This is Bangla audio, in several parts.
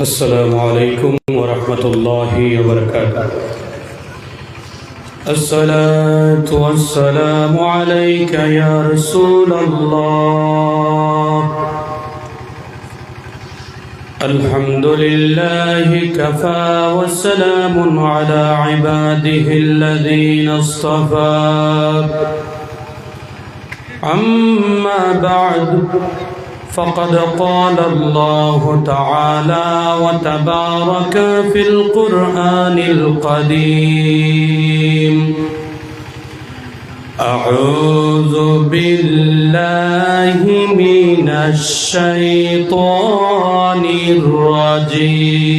السلام عليكم ورحمة الله وبركاته. الصلاة والسلام عليك يا رسول الله. الحمد لله كفى وسلام على عباده الذين اصطفى. أما بعد فقد قال الله تعالى وتبارك في القرآن القديم. أعوذ بالله من الشيطان الرجيم.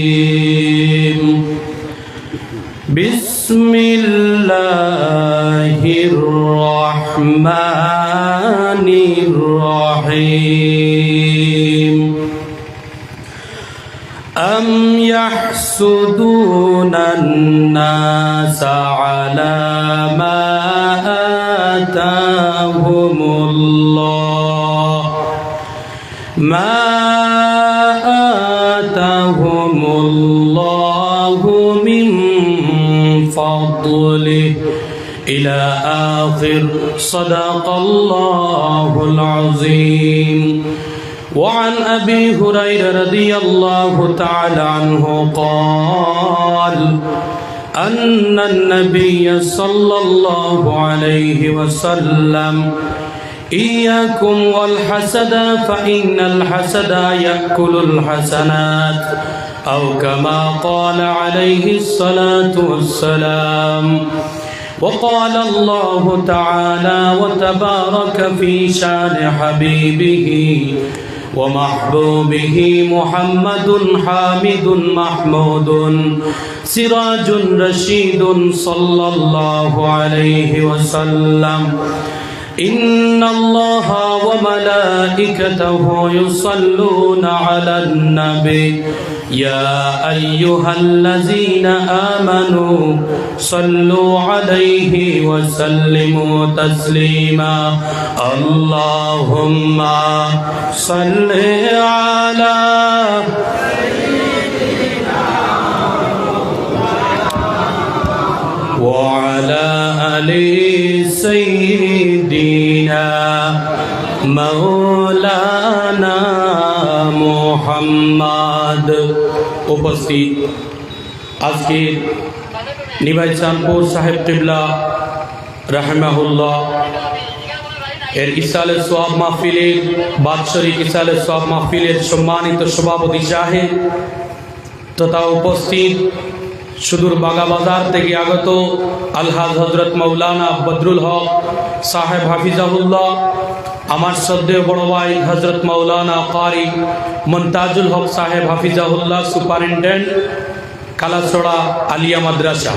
بسم الله الرحمن الرحيم أم يحسدون الناس على ما آتاهم الله ما فضله إلى آخر صدق الله العظيم وعن أبي هريرة رضي الله تعالى عنه قال أن النبي صلى الله عليه وسلم إياكم والحسد فإن الحسد يأكل الحسنات أو كما قال عليه الصلاة والسلام وقال الله تعالى وتبارك في شان حبيبه ومحبوبه محمد حامد محمود سراج رشيد صلى الله عليه وسلم إن الله وملائكته يصلون على النبي. يا أيها الذين آمنوا صلوا عليه وسلموا تسليما. اللهم صل على وعلى آل سيدنا مولانا মোহাম্মদ উপস্থিত আজকে নিভাই চাঁদপুর সাহেব টিবলা রাহেমাহুল্লাহ এর ইসালে সোয়াব মাহফিলের বাৎসরিক ইসালে সোয়াব মাহফিলের সম্মানিত সভাপতি সাহেব তথা উপস্থিত সুদূর বাগাবাজার থেকে আগত আলহাজ হজরত মৌলানা বদরুল হক, সাহেব হাফিজাহুল্লাহ, আমার শ্রদ্ধেয় বড় ভাই হজরত মৌলানা কারি মন্তাজুল হক সাহেব হাফিজাহুল্লাহ, সুপারিনটেন্ডেন্ট, কালাছড়া আলিয়া মাদ্রাসা।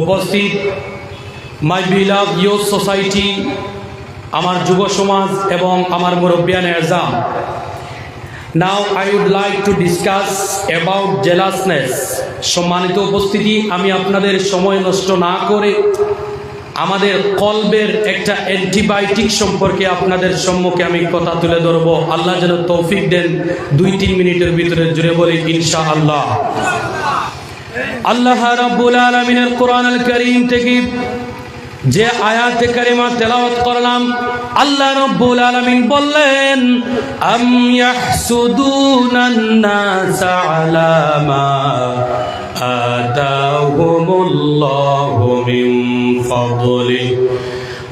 উপস্থিত মাই বিলাভ ইউথ সোসাইটি, আমার যুব সমাজ এবং আমার মুরব্বিয়ান এজাম। Now I would like to discuss about jealousness সম্মানিত উপস্থিতি, আমি আপনাদের সময় নষ্ট না করে আমাদের কলবের একটা অ্যান্টিবায়োটিক সম্পর্কে আপনাদের সম্মুখে আমি কথা তুলে ধরব। আল্লাহ যেন তৌফিক দেন দুই তিন মিনিটের ভিতরে জুড়ে বলি ইনশা আল্লাহ আল্লাহ রাব্বুল আলমিনের কোরআন আল করিম থেকে যে আয়াতে কারিমা তেলাওয়াত করলাম আল্লাহ রব্বুল আলামিন বললেন, আম ইয়াহসুদুনান নাস আলা আতাহুমুল্লাহু মিন ফাদলি।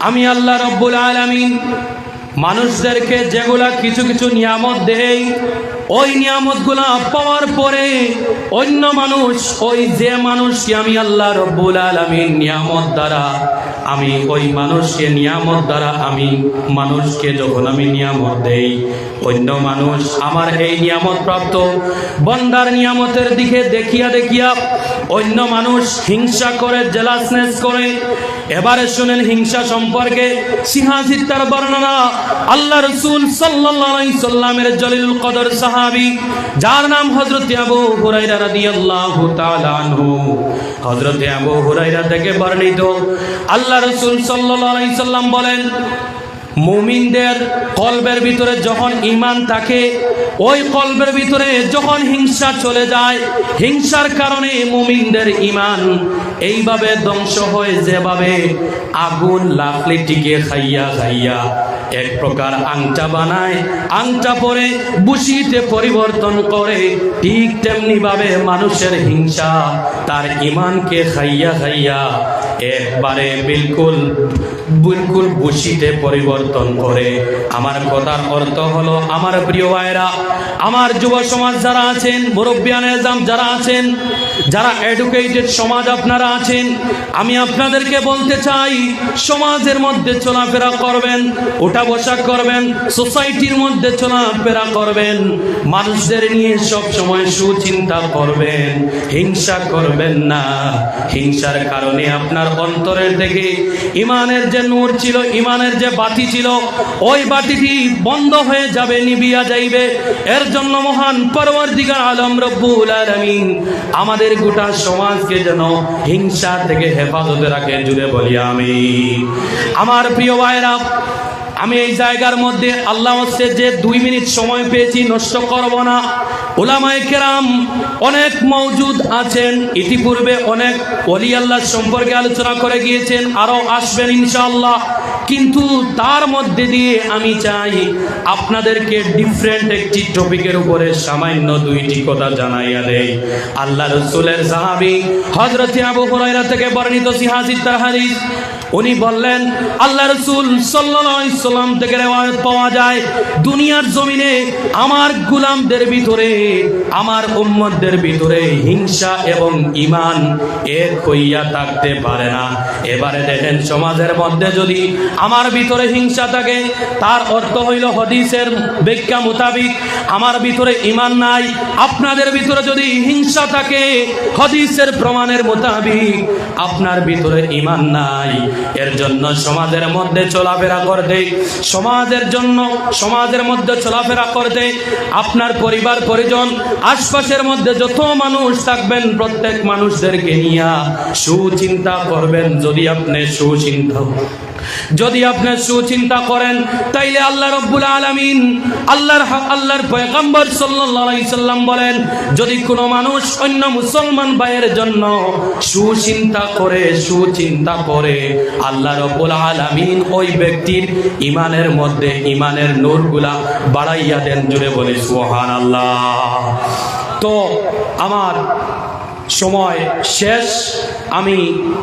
আমি আল্লাহ রব্বুল আলামিন মানুষদেরকে যেগুলা কিছু কিছু নিয়ামত দেই ওই নিয়ামতগুলা পাওয়ার পরে অন্য মানুষ, ওই যে মানুষকে আমি আল্লাহ রব্বুল আলমীর নিয়ামত দ্বারা, আমি ওই মানুষকে নিয়ামত দ্বারা আমি মানুষকে যখন আমি নিয়ামত দেই, অন্য মানুষ আমার এই নিয়ামত প্রাপ্ত। বন্দার নিয়ামতের দিকে দেখিয়া দেখিয়া অন্য মানুষ হিংসা করে জেলাসনেস করে। এবারে শুনেন হিংসা সম্পর্কে। সিংহাসিত্তার বর্ণনা আল্লাহ রসুল সাল্লামের জলিল কদর সাহাবি, যার নাম হজরত আবু হুরাইরা রাদিয়াল্লাহু তাআলা আনহু। হজরত আবু হুরাইরা থেকে বর্ণিত আল্লাহ রসুল সাল্লাল্লাহু আলাইহি সাল্লাম বলেন, মুমিনদের কলবের ভিতরে যখন ইমান থাকে, ওই কলবের ভিতরে যখন হিংসা চলে যায়, হিংসার কারণে মুমিনদের ইমান এইভাবে ধ্বংস হয় যেভাবে আগুন লাকলি টিকে খাইয়া খাইয়া এক প্রকার আংটা বানায়, আংটা পরে বুসিতে পরিবর্তন করে, ঠিক তেমনি ভাবে মানুষের হিংসা, তার ইমানকে খাইয়া খাইয়া একবারে বিলকুল বিলকুল বুসিতে পরিবর্তন করে। আমার কথার অর্থ হলো, আমার প্রিয় ভাইরা আমার যুব সমাজ যারা আছেন, মুরব্বিয়ান এজাম যারা আছেন, যারা এডুকেটেড সমাজ আপনারা আছেন, আমি আপনাদেরকে বলতে চাই, সমাজের মধ্যে চলাফেরা করবেন, ওঠা বসা করবেন সোসাইটির মধ্যে চলাফেরা করবেন, মানুষদের নিয়ে সব সময় সুচিন্তা করবেন, হিংসা করবেন না। হিংসার কারণে আপনার অন্তরের থেকে ইমানের যে নূর ছিল ইমানের যে বাতি ছিল, ওই বাতিটি বন্ধ হয়ে যাবে, নিবিয়া যাইবে। এর জন্য মহান পরবর্তীকার আলম রব্বুল আলমিন আমাদের গোটা সমাজকে যেন হিংসা থেকে হেফাজতে রাখে, জুড়ে বলি আমি আমার প্রিয় ভাইরা আমি এই জায়গার মধ্যে আল্লাহ হচ্ছে যে দুই মিনিট সময় পেয়েছি, নষ্ট করব না। ওলামায় কেরাম অনেক মৌজুদ আছেন, ইতিপূর্বে অনেক অলি আল্লাহ সম্পর্কে আলোচনা করে গিয়েছেন, আরও আসবেন ইনশাআল্লাহ। কিন্তু তার মধ্যে দিয়ে আমি চাই আপনাদেরকে ডিফারেন্ট একটি টপিকের উপরে সামান্য দুইটি কথা জানাইয়া দেয় আল্লাহ রসুলের সাহাবি হজরত আবু হুরাইরা থেকে বর্ণিত সিহাসিদ হাদিস উনি বললেন, আল্লাহ রসুল সাল্লাম থেকে রেওয়ায়ত পাওয়া যায় দুনিয়ার জমিনে আমার গুলামদের ভিতরে, আমার উম্মতদের ভিতরে হিংসা এবং ইমান এক হইয়া থাকতে পারে না। এবারে দেখেন, সমাজের মধ্যে যদি আমার ভিতরে হিংসা থাকে, তার অর্থ হইল হদিসের ব্যাখ্যা মোতাবিক, আমার ভিতরে ইমান নাই, আপনাদের ভিতরে যদি হিংসা থাকে, হদিসের প্রমাণের মোতাবিক আপনার ভিতরে ইমান নাই। এর জন্য সমাজের মধ্যে চলাফেরা করতে সমাজের জন্য, সমাজের মধ্যে চলাফেরা করতে আপনার পরিবার, পরিজন, আশপাশের মধ্যে যত মানুষ থাকবেন, প্রত্যেক মানুষদেরকে নিয়ে সুচিন্তা করবেন। যদি আপনি সুচিন্তা যদি আপনি সুচিন্তা করেন, তাইলে আল্লাহ রব্বুল আলামিন আল্লাহর আল্লাহর পয়গম্বর সাল্লাম বলেন, যদি কোনো মানুষ অন্য মুসলমান ভাইয়ের জন্য সুচিন্তা করে সুচিন্তা করে, আল্লাহ রব্বুল আলামিন ওই ব্যক্তির ইমানের মধ্যে ইমানের নূরগুলা বাড়াইয়া দেন জুড়ে বলে সুবহানাল্লাহ। তো আমার সময় শেষ। আমি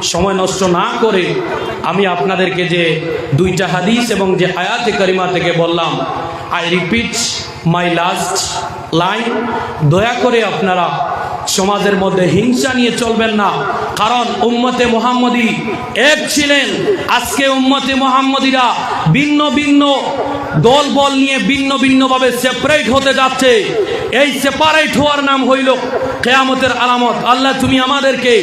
সময় নষ্ট না করে আমি আপনাদেরকে যে দুইটা হাদিস এবং যে আয়াতে করিমা থেকে বললাম I repeat my last line দয়া করে আপনারা সমাজের মধ্যে হিংসা নিয়ে চলবেন না, কারণ উম্মতে মোহাম্মদী এক ছিলেন আজকে উম্মতে মোহাম্মদীরা ভিন্ন ভিন্ন দল বল নিয়ে ভিন্ন ভিন্নভাবে সেপারেট হতে যাচ্ছে। এই সেপারেট হওয়ার নাম হইল কেয়ামতের আলামত। আল্লাহ, তুমি আমাদেরকে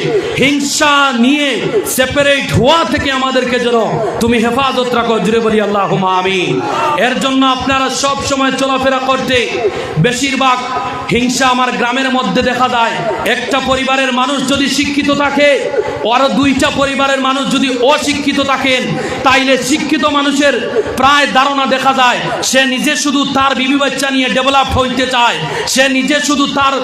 হিংসা নিয়ে সেপারেট হওয়া থেকে আমাদেরকে যেন তুমি হেফাজত রাখো। জুড়ে বলি আল্লাহ আমি এর জন্য আপনারা সব সময় চলাফেরা করতে বেশিরভাগ হিংসা আমার গ্রামের মধ্যে দেখা যায়। একটা পরিবারের মানুষ যদি শিক্ষিত থাকে আরও দুইটা পরিবারের মানুষ যদি অশিক্ষিত থাকেন, তাইলে শিক্ষিত মানুষের প্রায় ধারণা দেখা যায়, সে নিজে শুধু তার বিবি বাচ্চা নিয়ে ডেভেলপ হইতে চায়। সে নিজে শুধু তার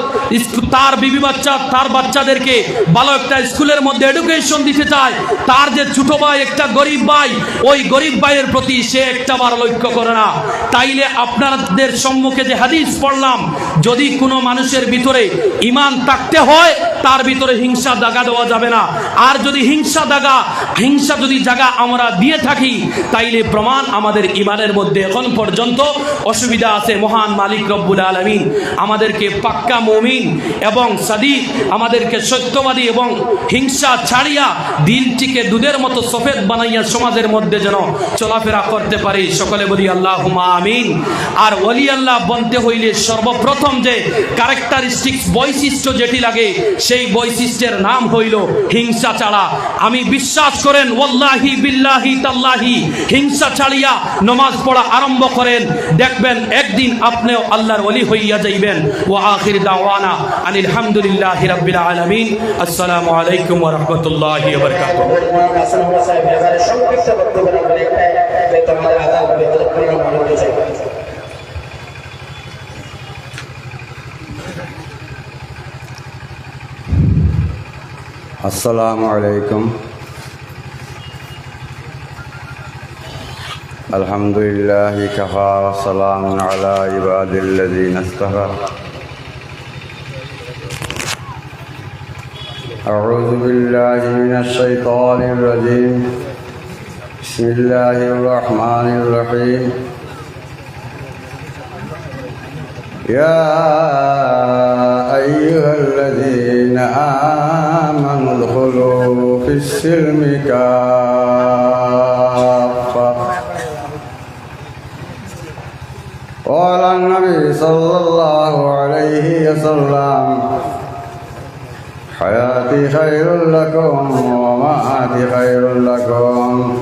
তার বিবি বাচ্চা, তার বাচ্চাদেরকে ভালো একটা স্কুলের মধ্যে এডুকেশন দিতে চায়। তার যে ছোট ভাই, একটা গরিব ভাই, ওই গরিব ভাইয়ের প্রতি সে একটা বার লক্ষ্য করে না। তাইলে আপনাদের সম্মুখে যে হাদিস পড়লাম, যদি কোনো মানুষের ভিতরে ইমান থাকতে হয়, তার ভিতরে হিংসা দাগা দেওয়া যাবে না। আর যদি হিংসা দাগা হিংসা যদি জায়গা আমরা দিয়ে থাকি, তাইলে প্রমাণ আমাদের ইমানের মধ্যে এখন পর্যন্ত অসুবিধা আছে। মহান মালিক রব্বুল আলমিন আমাদেরকে পাক্কা মমিন এবং সাদিক, আমাদেরকে সত্যবাদী এবং হিংসা ছাড়িয়া দিলটিকে দুধের মতো সফেদ বানাইয়া সমাজের মধ্যে যেন চলাফেরা করতে পারি। সকলে বলি আল্লাহ আমিন। আর ওলি আল্লাহ বনতে হইলে সর্বপ্রথম যে ক্যারেক্টারিস্টিক্স বৈশিষ্ট্য যেটি লাগে, সেই বৈশিষ্ট্যের নাম হইল হিংসা। ছাড়া আমি বিশ্বাস করেন ওল্লাহি বিল্লাহি তাল্লাহি হিংসা ছাড়িয়া নমাজ পড়া আরম্ভ করেন দেখবেন একদিন আপনিও আল্লাহর অলি হইয়া যাইবেন ও আখির দাওয়ানা আনিল হামদুলিল্লাহি রাব্বিল আলামিন আসসালামু আলাইকুম রাহমাতুল্লাহি সংক্ষিপ্ত বক্তব্য السلام عليكم. الحمد لله كفى وسلام على عباد الذين اصطفى. أعوذ بالله من الشيطان الرجيم. بسم الله الرحمن الرحيم. يا أيها الذين آمنوا ادخلوا في السلم كافة قال النبي صلى الله عليه وسلم حياتي خير لكم ومماتي خير لكم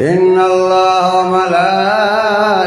إن الله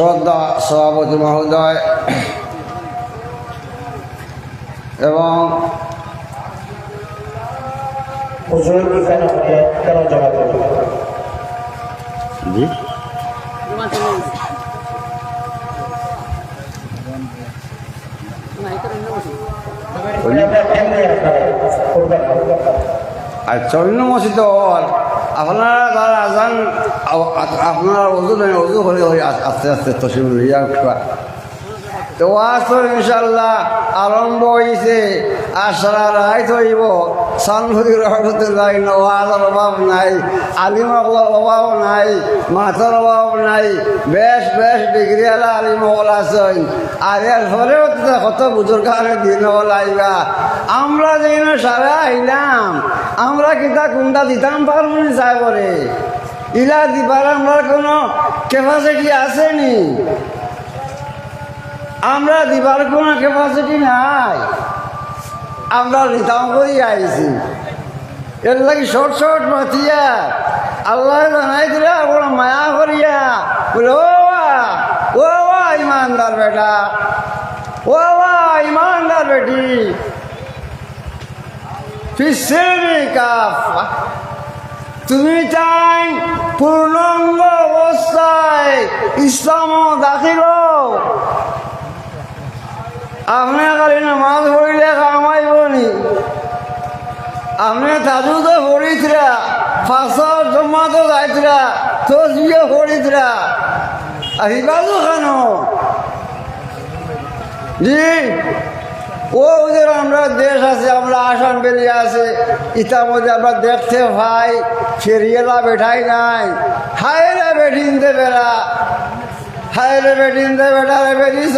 শ্রদ্ধা সভাপতি মহোদয় এবং আর চন্ন মসজিদ আপনারা যারা আজান আপনারা অজু নাই, অজু হলে হয়ে আস্তে আস্তে তসিম ইয়া তো আসর ইনশাল্লাহ আরম্ভ হয়েছে আশারা রায় হইব সানভুরি রহমতুল্লাহ নওয়াজের অভাব নাই আলিমকলার অভাব নাই, মাথার অভাব নাই, বেশ বেশ ডিগ্রিওয়ালা আলিমকল আছেন। আর এর ফলেও কত বুজুর্গারে দিন আইবা। আমরা যেন সারা আইলাম, আমরা কিতা কোনটা দিতাম পারব চাই করে ইলা দিবার আমরা কোনো ক্যাপাসিটি আসেনি আমরা দিবার কোনো ক্যাপাসিটি নাই। আমরা নিতাম করি আইছি? এর লাগি শর্ট শর্ট মাতিয়া আল্লাহ জানাই দিলা, বড় মায়া করিয়া। বলে, ও ও ইমানদার বেটা, ও বা ইমানদার বেটি। তুমি চাই পূর্ণাঙ্গ অবস্থায় ইসলাম দাখিল। আপনি খালি নামাজ পড়িলে কামাইব নি আপনি তাজু তো পড়িতরা, ফাঁসর জমা তো যাইতরা তসবিয়ে পড়িতরা। আহিবাজু কেন জি, ও ওদের আমরা দেশ আছে, আমরা আসাম বেরিয়ে আছে। ইটার মধ্যে আমরা দেখতে ভাই ফেরিয়েলা বেঠাই নাই। হায়রে বেঠিনতে বেড়া হায়রে বেঠিনতে বেটারে বেরিয়েছ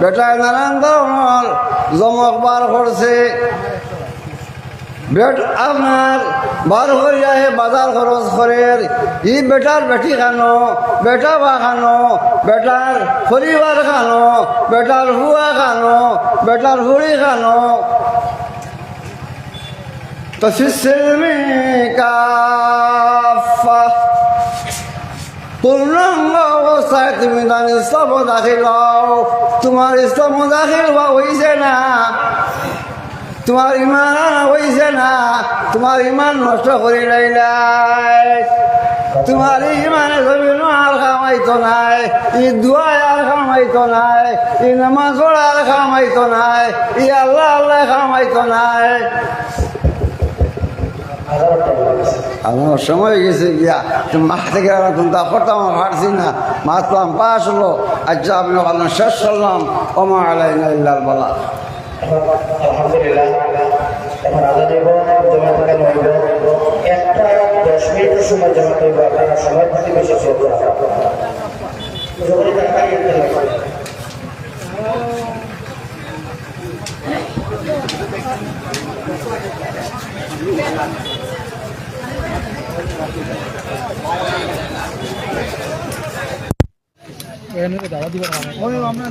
বেটায় নানান ধরনের জমক বার করছে। বেট আপনার বার করিয়া হে বাজার খরচ করে ই বেটার বেটি খানো, বেটা বা খানো, বেটার পরিবার খানো, বেটার হুয়া খানো, বেটার হুড়ি খানো। তো সিসিলমি কাফা পূর্ণাঙ্গ অবস্থায় তুমি তার ইসলাম দাখিল তোমার ইসলাম দাখিল হয়েছে না। তোমার ইমান হয়েছে না। তোমার ইমান নষ্ট করি নাই তোমার ইমানে জমিন আর খামাইতো নাই, ই দুয়ায় আর খামাইতো নাই, ই নামাজ আর খামাইতো নাই, ই আল্লাহ আল্লাহ খামাইতো নাই। আমার সময় গেছে গিয়া মাঠ থেকে চিন্তা করতাম হাঁটছি না। মাতলাম পাশ হলো। আচ্ছা আপনি বললাম শেষ করলাম। ওমা আলাই না ইল্লাল বলা। এখন আলহামদুলিল্লাহ এখন ইনতে লাগবে আমরা